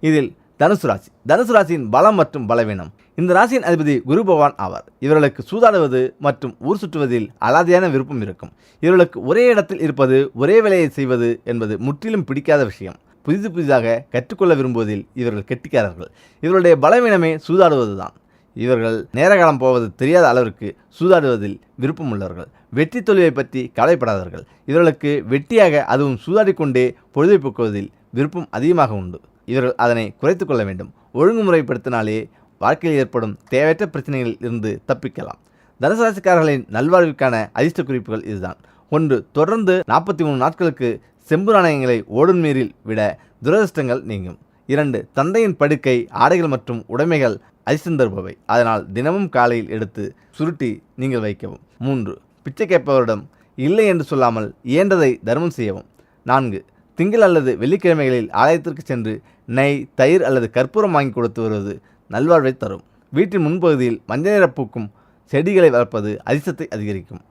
இதில் தனுசு ராசி. தனுசு ராசியின் பலம் மற்றும் பலவீனம். இந்த ராசியின் அதிபதி குரு பகவான் ஆவார். இவர்களுக்கு சூதாடுவது மற்றும் ஊர் சுற்றுவதில் அலாதியான விருப்பம் இருக்கும். இவர்களுக்கு ஒரே இடத்தில் இருப்பது ஒரே வேலையை செய்வது என்பது முற்றிலும் பிடிக்காத விஷயம். புதிது புதிதாக கற்றுக்கொள்ள விரும்புவதில் இவர்கள் கெட்டிக்காரர்கள். இவருடைய பலவீனமே சூதாடுவதுதான். இவர்கள் நேரகாலம் போவது தெரியாத அளவிற்கு சூதாடுவதில் விருப்பமுள்ளவர்கள். வெற்றி தொழிலை பற்றி கவலைப்படாதவர்கள். இவர்களுக்கு வெட்டியாக அதுவும் சூதாடிக்கொண்டே பொழுதை போக்குவதில் விருப்பம் அதிகமாக உண்டு. இவர்கள் அதனை குறைத்து கொள்ள வேண்டும். ஒழுங்குமுறைப்படுத்தினாலே வாழ்க்கையில் ஏற்படும் தேவையற்ற பிரச்சனைகளில் இருந்து தப்பிக்கலாம். தனுசு நல்வாழ்விற்கான நல்வாழ்வுக்கான அதிர்ஷ்ட குறிப்புகள் இதுதான். ஒன்று தொடர்ந்து நாற்பத்தி மூணு நாட்களுக்கு செம்பு நாணயங்களை ஓடும் நீரில் விட துரதிர்ஷ்டங்கள் நீங்கும். இரண்டு தந்தையின் படுக்கை ஆடைகள் மற்றும் உடைமைகள் அதிர்ஷ்டம் தருபவை. அதனால் தினமும் காலையில் எடுத்து சுருட்டி நீங்கள் வைக்கவும். மூன்று பிச்சை கேட்பவரிடம் இல்லை என்று சொல்லாமல் இயன்றதை தர்மம் செய்யவும். நான்கு திங்கள் அல்லது வெள்ளிக்கிழமைகளில் ஆலயத்திற்கு சென்று நெய் தயிர் அல்லது கற்பூரம் வாங்கி கொடுத்து வருவது நல்வாழ்வை தரும். வீட்டின் முன்பகுதியில் மஞ்சள் நிற பூக்கும் செடிகளை வளர்ப்பது அதிர்ஷ்டத்தை அதிகரிக்கும்.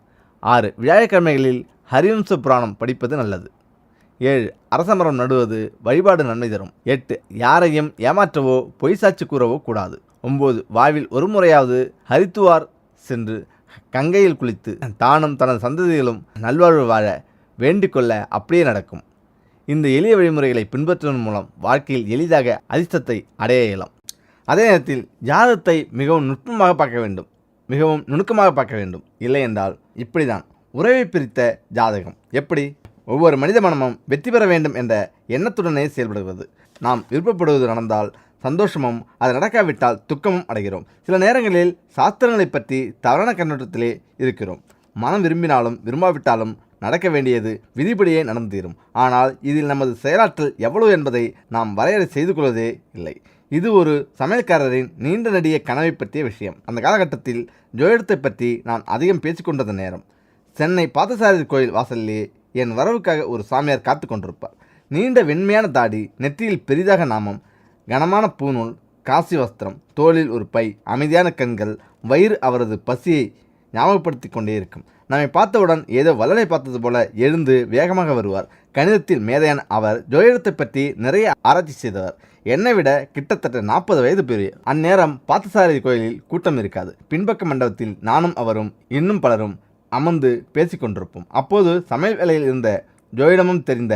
ஆறு வியாழக்கிழமைகளில் ஹரிவம்ச புராணம் படிப்பது நல்லது. ஏழு அரசமரம் நடுவது வழிபாடு நன்மை தரும். எட்டு யாரையும் ஏமாற்றவோ பொய் சாட்சி கூறவோ கூடாது. ஒம்பது வாழ்வில் ஒரு முறையாவது ஹரித்துவார் சென்று கங்கையில் குளித்து தானும் தனது சந்ததிகளும் நல்வாழ்வு வாழ வேண்டிக்கொள்ள அப்படியே நடக்கும். இந்த எளிய வழிமுறைகளை பின்பற்றுவதன் மூலம் வாழ்க்கையில் எளிதாக அதிர்ஷ்டத்தை அடைய இயலும். அதே நேரத்தில் ஜாதகத்தை மிகவும் நுட்பமாக பார்க்க வேண்டும். மிகவும் நுணுக்கமாக பார்க்க வேண்டும். இல்லை என்றால் இப்படி தான் உறவை பிரித்த ஜாதகம் எப்படி? ஒவ்வொரு மனித மனமும் வெற்றி பெற வேண்டும் என்ற எண்ணத்துடனே செயல்படுகிறது. நாம் விருப்பப்படுவது நடந்தால் சந்தோஷமும் அது நடக்காவிட்டால் துக்கமும் அடைகிறோம். சில நேரங்களில் சாஸ்திரங்களை பற்றி தவறான கண்ணோட்டத்திலே இருக்கிறோம். மனம் விரும்பினாலும் விரும்பாவிட்டாலும் நடக்க வேண்டியது விதிப்படியே நடந்து தீரும் ஆனால் இதில் நமது செயலாற்றல் எவ்வளவு என்பதை நாம் வரையறை செய்து கொள்வதே இல்லை. இது ஒரு சமையல்காரரின் நீண்ட நடிக கனவை பற்றிய விஷயம். அந்த காலகட்டத்தில் ஜோதிடத்தை பற்றி நான் அதிகம் பேசிக்கொண்டது நேரம். சென்னை பார்த்தசாரதி கோயில் வாசலிலே என் வரவுக்காக ஒரு சாமியார் காத்து கொண்டிருப்பார். நீண்ட வெண்மையான தாடி நெற்றியில் பெரிதாக நாமம் கனமான பூநூல் காசி வஸ்திரம் தோளில் ஒரு பை அமைதியான கண்கள் வயிறு அவரது பசியை ஞாபகப்படுத்தி கொண்டே இருக்கும். நம்மை பார்த்தவுடன் ஏதோ வல்லனை பார்த்தது போல எழுந்து வேகமாக வருவார். கணிதத்தில் மேதையான அவர் ஜோதிடத்தை பற்றி நிறைய ஆராய்ச்சி செய்தவர். என்னை விட கிட்டத்தட்ட நாற்பது வயது பெரிய அந்நேரம் பார்த்தசாரதி கோயிலில் கூட்டம் இருக்காது. பின்பக்க மண்டபத்தில் நானும் அவரும் இன்னும் பலரும் அமர்ந்து பேசிக்கொண்டிருப்போம் அப்போது சமையல் வேலையில் இருந்த ஜோதிடமும் தெரிந்த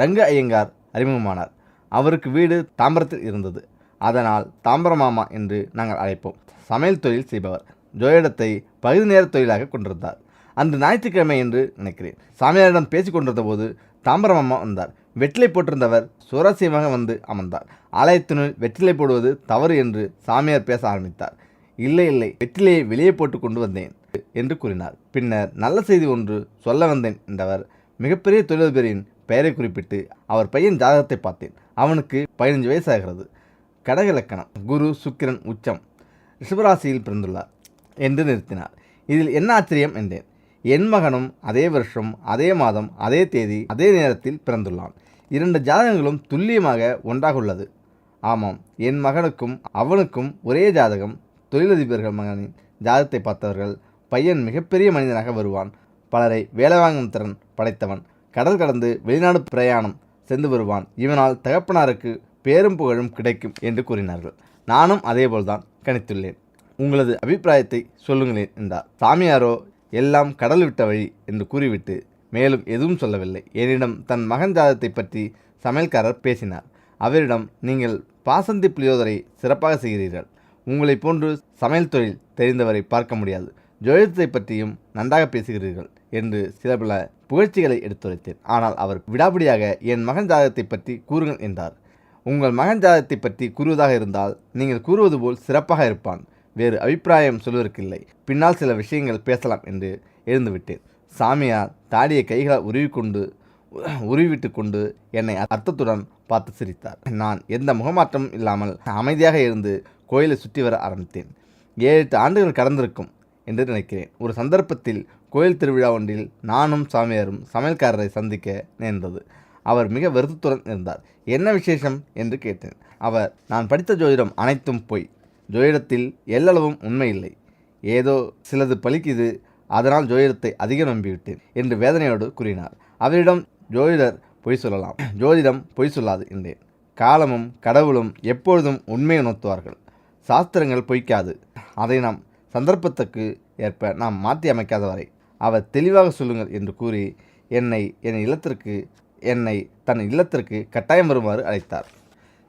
ரங்க ஐயங்கார் அறிமுகமானார். அவருக்கு வீடு தாம்பரத்தில் இருந்தது. அதனால் தாம்பரமாமா என்று நாங்கள் அழைப்போம். சமையல் தொழில் செய்பவர். ஜோதிடத்தை பகுதி நேர தொழிலாக கொண்டிருந்தார். அன்று ஞாயிற்றுக்கிழமை என்று நினைக்கிறேன். சாமியாரிடம் பேசிக் கொண்டிருந்த போது தாம்பரமாமா வந்தார். வெற்றிலை போட்டிருந்தவர் சுவாரஸ்யமாக வந்து அமர்ந்தார். ஆலயத்தினுள் வெற்றிலை போடுவது தவறு என்று சாமியார் பேச ஆரம்பித்தார். இல்லை இல்லை வெற்றிலையை வெளியே போட்டு கொண்டு வந்தேன் என்று கூறினார். பின்னர் நல்ல செய்தி ஒன்று சொல்ல வந்தேன் என்றவர் மிகப்பெரிய தொழிலதிபரின் பெயரை குறிப்பிட்டு அவர் பையன் ஜாதகத்தை பார்த்தேன். அவனுக்கு பதினஞ்சு வயசாகிறது. கடக இலக்கணம் குரு சுக்கிரன் உச்சம் ரிஷபராசியில் பிறந்துள்ளார் என்று நிறுத்தினார். இதில் என்ன ஆச்சரியம் என்றேன். என் மகனும் அதே வருஷம் அதே மாதம் அதே தேதி அதே நேரத்தில் பிறந்துள்ளான். இரண்டு ஜாதகங்களும் துல்லியமாக ஒன்றாக உள்ளது. ஆமாம் என் மகனுக்கும் அவனுக்கும் ஒரே ஜாதகம் தொழிலதிபர்கள் மகனின் ஜாதகத்தை பார்த்தவர்கள் பையன் மிகப்பெரிய மனிதனாக வருவான். பலரை வேலை வாங்கும் திறன் படைத்தவன் கடல் கடந்து வெளிநாடு பிரயாணம் சென்று வருவான். இவனால் தகப்பனாருக்கு பேரும் புகழும் கிடைக்கும் என்று கூறினார்கள். நானும் அதேபோல்தான் கணித்துள்ளேன். உங்களது அபிப்பிராயத்தை சொல்லுங்களேன் என்றார். சாமியாரோ எல்லாம் கடல் விட்ட வழி என்று கூறிவிட்டு மேலும் எதுவும் சொல்லவில்லை. என்னிடம் தன் மகன் ஜாதத்தை பற்றி சமையல்காரர் பேசினார். அவரிடம் நீங்கள் பாசந்தி புளியோதரை சிறப்பாக செய்கிறீர்கள். உங்களைப் போன்று சமையல் தொழில் தெரிந்தவரை பார்க்க முடியாது. ஜோதிடத்தை பற்றியும் நன்றாக பேசுகிறீர்கள் என்று சில பல புகழ்ச்சிகளை எடுத்துரைத்தேன். ஆனால் அவர் விடாபிடியாக என் மகன் ஜாதகத்தை பற்றி கூறுங்கள் என்றார். உங்கள் மகன் ஜாதகத்தை பற்றி கூறுவதாக இருந்தால் நீங்கள் கூறுவது போல் சிறப்பாக இருப்பான். வேறு அபிப்பிராயம் சொல்வதற்கில்லை. பின்னால் சில விஷயங்கள் பேசலாம் என்று எழுந்துவிட்டேன். சாமியார் தாடியை கைகளால் உருவிக்கொண்டு உருவிட்டு கொண்டு என்னை அர்த்தத்துடன் பார்த்து சிரித்தார். நான் எந்த முகமாற்றமும் இல்லாமல் அமைதியாக இருந்து கோயிலை சுற்றி வர ஆரம்பித்தேன். ஏழு எட்டு ஆண்டுகள் கடந்திருக்கும் என்று நினைக்கிறேன். ஒரு சந்தர்ப்பத்தில் கோயில் திருவிழா ஒன்றில் நானும் சாமியாரும் சமையல்காரரை சந்திக்க நேர்ந்தது. அவர் மிக வருத்தத்துடன் இருந்தார். என்ன விசேஷம்? என்று கேட்டேன். அவர் நான் படித்த ஜோதிடம் அனைத்தும் பொய். ஜோதிடத்தில் எல்லளவும் உண்மை இல்லை ஏதோ சிலது பலிக்குது அதனால் ஜோதிடத்தை அதிகம் நம்பிவிட்டேன் என்று வேதனையோடு கூறினார். அவரிடம் ஜோதிடர் பொய் சொல்லலாம். ஜோதிடம் பொய் சொல்லாது என்றேன். காலமும் கடவுளும் எப்பொழுதும் உண்மை உணர்த்துவார்கள். சாஸ்திரங்கள் பொய்க்காது. அதை நாம் சந்தர்ப்பத்துக்கு ஏற்ப நாம் மாற்றி அமைக்காத வரை அவர் தெளிவாக சொல்லுங்கள் என்று கூறி என்னை என் இல்லத்திற்கு என்னை தன் இல்லத்திற்கு கட்டாயம் வருமாறு அழைத்தார்.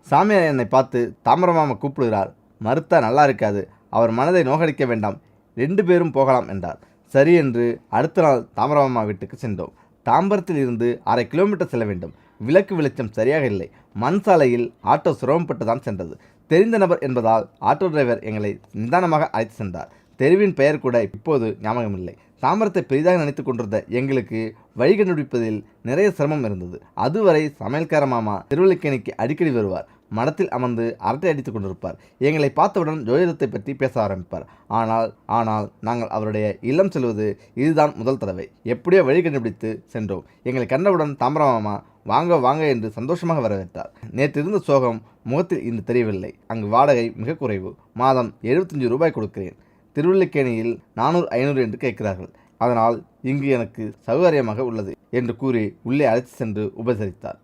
சாமியார் என்னை பார்த்து தாமரமாக கூப்பிடுகிறார். மறுத்தா நல்லா இருக்காது. அவர் மனதை நோகடிக்க வேண்டாம். ரெண்டு பேரும் போகலாம் என்றார். சரி என்று அடுத்த நாள் தாமரமாமா வீட்டுக்கு சென்றோம். தாம்பரத்தில் இருந்து அரை கிலோமீட்டர் செல்ல வேண்டும். விளக்கு வெளிச்சம் சரியாக இல்லை. மண் சாலையில் ஆட்டோ சிரமப்பட்டு தான் சென்றது. தெரிந்த நபர் என்பதால் ஆட்டோ டிரைவர் எங்களை நிதானமாக அழைத்து சென்றார். தெருவின் பெயர் கூட இப்போது ஞாபகமில்லை தாம்பரத்தை பெரிதாக நினைத்து கொண்டிருந்த எங்களுக்கு வழி கண்டுபிடிப்பதில் நிறைய சிரமம் இருந்தது. அதுவரை சமையல்கார மாமா திருவள்ளிக்கேணிக்கு அடிக்கடி வருவார். மடத்தில் அமர்ந்து அரட்டை அடித்துக் கொண்டிருப்பார். எங்களை பார்த்தவுடன் ஜோதிடத்தை பற்றி பேச ஆரம்பிப்பார். ஆனால் ஆனால் நாங்கள் அவருடைய இல்லம் செல்வது இதுதான் முதல் தடவை. எப்படியோ வழி கண்டுபிடித்து சென்றோம். எங்களை கண்டவுடன் தாம்பரமாமா வாங்க வாங்க என்று சந்தோஷமாக வரவேற்றார். நேற்று இருந்த சோகம் முகத்தில் இன்று தெரியவில்லை. அங்கு வாடகை மிக குறைவு. மாதம் எழுபத்தஞ்சு ரூபாய் கொடுக்கிறேன். திருவல்லிக்கேணியில் நானூறு ஐநூறு என்று கேட்கிறார்கள். அதனால் இங்கு எனக்கு சௌகரியமாக உள்ளது என்று கூறி உள்ளே அழைத்து சென்று உபசரித்தார்.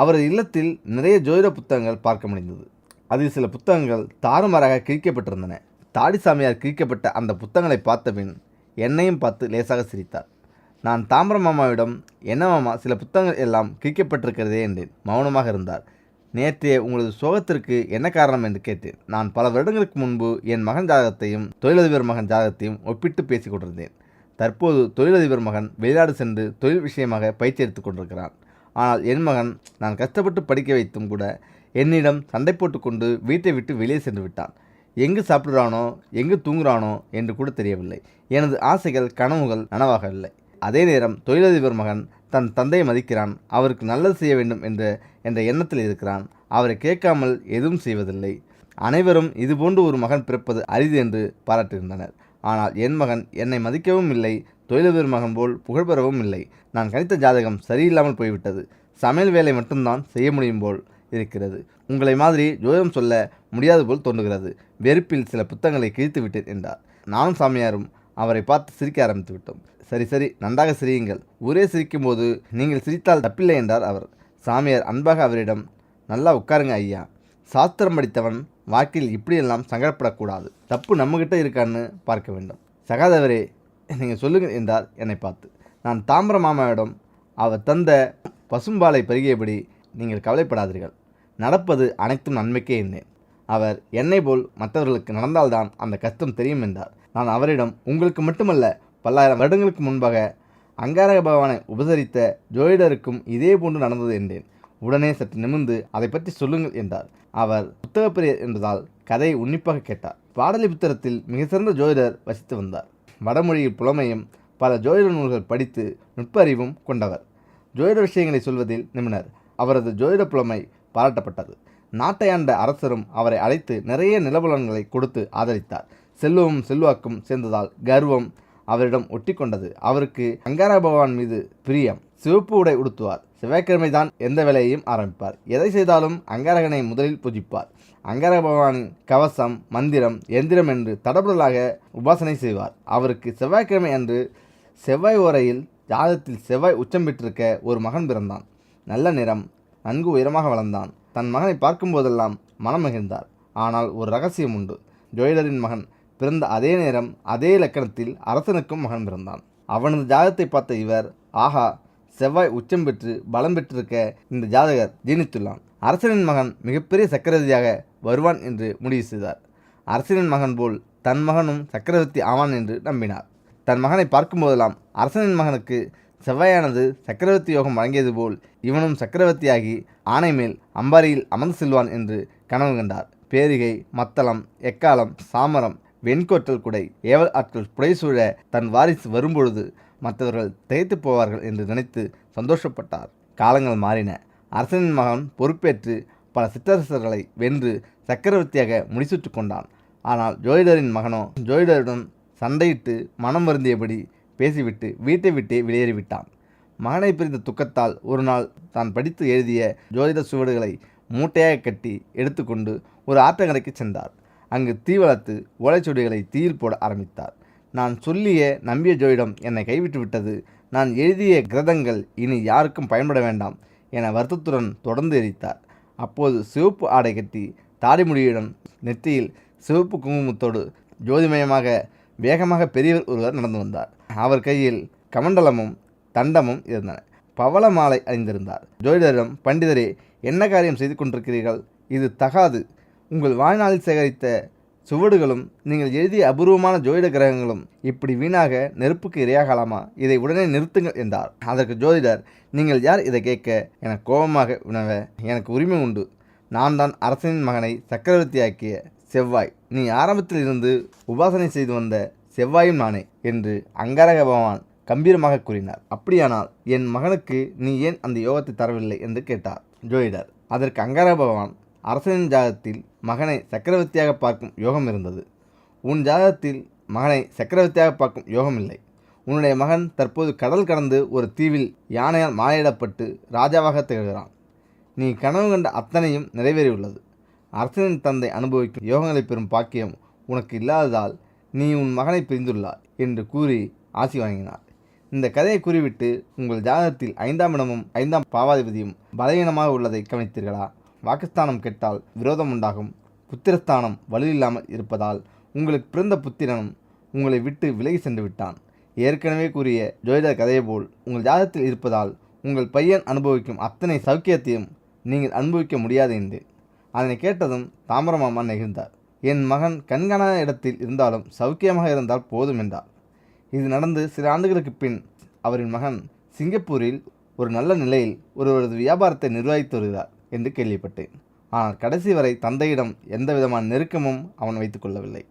அவரது இல்லத்தில் நிறைய ஜோதிட புத்தகங்கள் பார்க்க முடிந்தது அதில் சில புத்தகங்கள் தாறுமாறாக கிழிக்கப்பட்டிருந்தன. தாடிசாமியார் கிழிக்கப்பட்ட அந்த புத்தகங்களை பார்த்தபின் என்னையும் பார்த்து லேசாக சிரித்தார். நான் தாம்பரம் மாமாவிடம் என்ன மாமா சில புத்தகங்கள் எல்லாம் கிழிக்கப்பட்டிருக்கிறதே என்றேன். மௌனமாக இருந்தார். நேற்றைய உங்களது சோகத்திற்கு என்ன காரணம்? என்று கேட்டேன். நான் பல வருடங்களுக்கு முன்பு என் மகன் ஜாதகத்தையும் தொழிலதிபர் மகன் ஜாதகத்தையும் ஒப்பிட்டு பேசிக் கொண்டிருந்தேன். தற்போது தொழிலதிபர் மகன் வெளிநாடு சென்று தொழில் விஷயமாக பயிற்சி எடுத்துக் கொண்டிருக்கிறான். ஆனால் என் மகன் நான் கஷ்டப்பட்டு படிக்க வைத்தும் கூட என்னிடம் சண்டை போட்டுக்கொண்டு வீட்டை விட்டு வெளியே சென்று விட்டான். எங்கு சாப்பிடுறானோ எங்கு தூங்குறானோ என்று கூட தெரியவில்லை. எனது ஆசைகள் கனவுகள் நனவாகவில்லை அதே நேரம் தொழிலதிபர் மகன் தன் தந்தையை மதிக்கிறான். அவருக்கு நல்லது செய்ய வேண்டும் என்ற என்ற எண்ணத்தில் இருக்கிறான். அவரை கேட்காமல் எதுவும் செய்வதில்லை. அனைவரும் இதுபோன்று ஒரு மகன் பிறப்பது அரிது என்று பாராட்டுகின்றனர். ஆனால் என் மகன் என்னை மதிக்கவும் இல்லை தொழிலதிபர் மகன் போல் புகழ்பெறவும் இல்லை. நான் கணித்த ஜாதகம் சரியில்லாமல் போய்விட்டது. சமையல் வேலை மட்டும்தான் செய்ய முடியும் போல் இருக்கிறது. உங்களை மாதிரி ஜோதிடம் சொல்ல முடியாது போல் தோன்றுகிறது. வெறுப்பில் சில புத்தகங்களை கிழித்து விட்டேன் என்றார். நானும் சாமியாரும் அவரை பார்த்து சிரிக்க ஆரம்பித்து விட்டோம். சரி சரி நன்றாக சிரியுங்கள். ஊரே சிரிக்கும்போது நீங்கள் சிரித்தால் தப்பில்லை என்றார் அவர். சாமியார் அன்பாக அவரிடம் நல்லா உட்காருங்க ஐயா. சாஸ்திரம் படித்தவன் வாழ்க்கையில் இப்படியெல்லாம் சங்கடப்படக்கூடாது. தப்பு நம்மகிட்ட இருக்கான்னு பார்க்க வேண்டும். சகாதவரே நீங்கள் சொல்லுங்கள் என்றார் என்னை பார்த்து. நான் தாம்பர மாமாவிடம் அவர் தந்த பசும்பாலை பருகியபடி நீங்கள் கவலைப்படாதீர்கள். நடப்பது அனைத்தும் நன்மைக்கே என்னேன் அவர் என்னை போல் மற்றவர்களுக்கு நடந்தால்தான் அந்த கஷ்டம் தெரியும் என்றார். நான் அவரிடம் உங்களுக்கு மட்டுமல்ல பல்லாயிரம் வருடங்களுக்கு முன்பாக அங்காரக பகவானை உபசரித்த ஜோதிடருக்கும் இதே போன்று நடந்தது என்றேன். உடனே சற்று நிமிர்ந்து அதை பற்றி சொல்லுங்கள் என்றார். அவர் புத்தகப்பிரியர் என்பதால் கதையை உன்னிப்பாக கேட்டார். பாடலிபுத்திரத்தில் மிக சிறந்த ஜோதிடர் வசித்து வந்தார். வடமொழியில் புலமையும் பல ஜோதிட நூல்கள் படித்து நுட்பறிவும் கொண்டவர். ஜோதிட விஷயங்களை சொல்வதில் நிபுணர். அவரது ஜோதிட புலமை பாராட்டப்பட்டது. நாட்டை ஆண்ட அரசரும் அவரை அழைத்து நிறைய நிலபுலன்களை கொடுத்து ஆதரித்தார். செல்வமும் செல்வாக்கும் சேர்ந்ததால் கர்வம் அவரிடம் ஒட்டி கொண்டது அவருக்கு அங்கார பகவான் மீது பிரியம். சிவப்பு உடை உடுத்துவார். செவ்வாய்க்கிழமை தான் எந்த வேலையையும் ஆரம்பிப்பார். எதை செய்தாலும் அங்காரகனை முதலில் பூஜிப்பார். அங்கர பகவானின் கவசம் மந்திரம் எந்திரம் என்று தடபுடலாக உபாசனை செய்வார். அவருக்கு செவ்வாய்க்கிழமை அன்று செவ்வாய் ஓரையில் ஜாதத்தில் செவ்வாய் உச்சம் பெற்றிருக்க ஒரு மகன் பிறந்தான். நல்ல நிறம் நன்கு உயரமாக வளர்ந்தான். தன் மகனை பார்க்கும்போதெல்லாம் மனம் மகிழ்ந்தார். ஆனால் ஒரு ரகசியம் உண்டு. ஜோயிடரின் மகன் பிறந்த அதே நேரம் அதே இலக்கணத்தில் அரசனுக்கும் மகன் பிறந்தான். அவனது ஜாதகத்தை பார்த்த இவர் ஆஹா செவ்வாய் உச்சம் பெற்று பலம் பெற்றிருக்க இந்த ஜாதகர் ஜீனித்துள்ளான். அரசனின் மகன் மிகப்பெரிய சக்கரவர்த்தியாக வருவான் என்று முடிவு செய்தார். அரசனின் மகன் போல் தன் மகனும் சக்கரவர்த்தி ஆவான் என்று நம்பினார். தன் மகனை பார்க்கும்போதெல்லாம் அரசனின் மகனுக்கு செவ்வாயானது சக்கரவர்த்தி யோகம் வழங்கியது போல் இவனும் சக்கரவர்த்தியாகி ஆணை மேல் அம்பாரியில் அமர்ந்து செல்வான் என்று கனவு கண்டார். பேரிகை மத்தளம் எக்காலம் சாமரம் வெண்கோற்றல் குடை ஏவல் ஆட்கள் புடைசூழ தன் வாரிசு வரும்பொழுது மற்றவர்கள் திகைத்து போவார்கள் என்று நினைத்து சந்தோஷப்பட்டார். காலங்கள் மாறின. அரசனின் மகன் பொறுப்பேற்று பல சிற்றரசர்களை வென்று சக்கரவர்த்தியாக முடிசூட்டு கொண்டான். ஆனால் ஜோதிடரின் மகனோ ஜோதிடருடன் சண்டையிட்டு மனம் வருந்தியபடி பேசிவிட்டு வீட்டை விட்டே வெளியேறிவிட்டான். மகனை பிரிந்த துக்கத்தால் ஒரு நாள் தான் படித்து எழுதிய ஜோதிட சுவடுகளை மூட்டையாக கட்டி எடுத்துக்கொண்டு ஒரு ஆற்றங்கரைக்கு சென்றார். அங்கு தீ வளர்த்து ஓலைச்சுவடிகளை தீயில் போட ஆரம்பித்தார். நான் சொல்லிய நம்பிய ஜோயிடம் என்னை கைவிட்டு விட்டது. நான் எழுதிய கிரதங்கள் இனி யாருக்கும் பயன்பட வேண்டாம் என வருத்தத்துடன் தொடர்ந்து எரித்தார். அப்போது சிவப்பு ஆடை கட்டி தாடிமுடியுடன் நெற்றியில் சிவப்பு குங்குமத்தோடு ஜோதிமயமாக வேகமாக பெரியவர் ஒருவர் நடந்து வந்தார். அவர் கையில் கமண்டலமும் தண்டமும் இருந்தன. பவள மாலை அணிந்திருந்தார். ஜோதிடரிடம் பண்டிதரே என்ன காரியம் செய்து கொண்டிருக்கிறீர்கள்? இது தகாது. உங்கள் வாழ்நாளில் சேகரித்த சுவடுகளும் நீங்கள் எழுதிய அபூர்வமான ஜோதிட கிரகங்களும் இப்படி வீணாக நெருப்புக்கு இரையாகலாமா? இதை உடனே நிறுத்துங்கள் என்றார். அதற்கு ஜோதிடர் நீங்கள் யார் இதை கேட்க? என கோபமாக உணவ எனக்கு உரிமை உண்டு. நான் தான் அரசனின் மகனை சக்கரவர்த்தியாக்கிய செவ்வாய். நீ ஆரம்பத்தில் இருந்து உபாசனை செய்து வந்த செவ்வாயும் நானே என்று அங்காரக பகவான் கம்பீரமாக கூறினார். அப்படியானால் என் மகனுக்கு நீ ஏன் அந்த யோகத்தை தரவில்லை? என்று கேட்டார் ஜோதிடர். அதற்கு அங்காரக பகவான் அரசனின் ஜாதகத்தில் மகனை சக்கரவர்த்தியாக பார்க்கும் யோகம் இருந்தது. உன் ஜாதகத்தில் மகனை சக்கரவர்த்தியாக பார்க்கும் யோகம் இல்லை. உன்னுடைய மகன் தற்போது கடல் கடந்து ஒரு தீவில் யானையால் மாலையிடப்பட்டு ராஜாவாக திகழ்கிறான். நீ கனவு கண்ட அத்தனையும் நிறைவேறியுள்ளது. அரசனின் தந்தை அனுபவிக்கும் யோகங்களை பெறும் பாக்கியம் உனக்கு இல்லாததால் நீ உன் மகனை பிரிந்துள்ளாய் என்று கூறி ஆசி வழங்கினார் இந்த கதையை கூறிவிட்டு உங்கள் ஜாதகத்தில் ஐந்தாம் இடமும் ஐந்தாம் பாவாதிபதியும் பலவீனமாக உள்ளதை கவனித்தீர்களா? வாக்குஸ்தானம் கெட்டால் விரோதம் உண்டாகும் புத்திரஸ்தானம் வலுவில்லாமல் இருப்பதால் உங்களுக்கு பிறந்த புத்திரனும் உங்களை விட்டு விலகி சென்று விட்டான். ஏற்கனவே கூறிய ஜோதிட கதையை போல் உங்கள் ஜாதகத்தில் இருப்பதால் உங்கள் பையன் அனுபவிக்கும் அத்தனை சௌக்கியத்தையும் நீங்கள் அனுபவிக்க முடியாது என்று. அதனை கேட்டதும் தாமரமாமா நெகிழ்ந்தார். என் மகன் கண்காணாத இடத்தில் இருந்தாலும் சௌக்கியமாக இருந்தால் போதும் என்றார். இது நடந்து சில ஆண்டுகளுக்கு பின் அவரின் மகன் சிங்கப்பூரில் ஒரு நல்ல நிலையில் ஒருவரது வியாபாரத்தை நிர்வகித்து வருகிறார். என்று கேள்விப்பட்டேன். ஆனால் கடைசி வரை தந்தையிடம் எந்தவிதமான நெருக்கமும் அவன் வைத்துக்கொள்ளவில்லை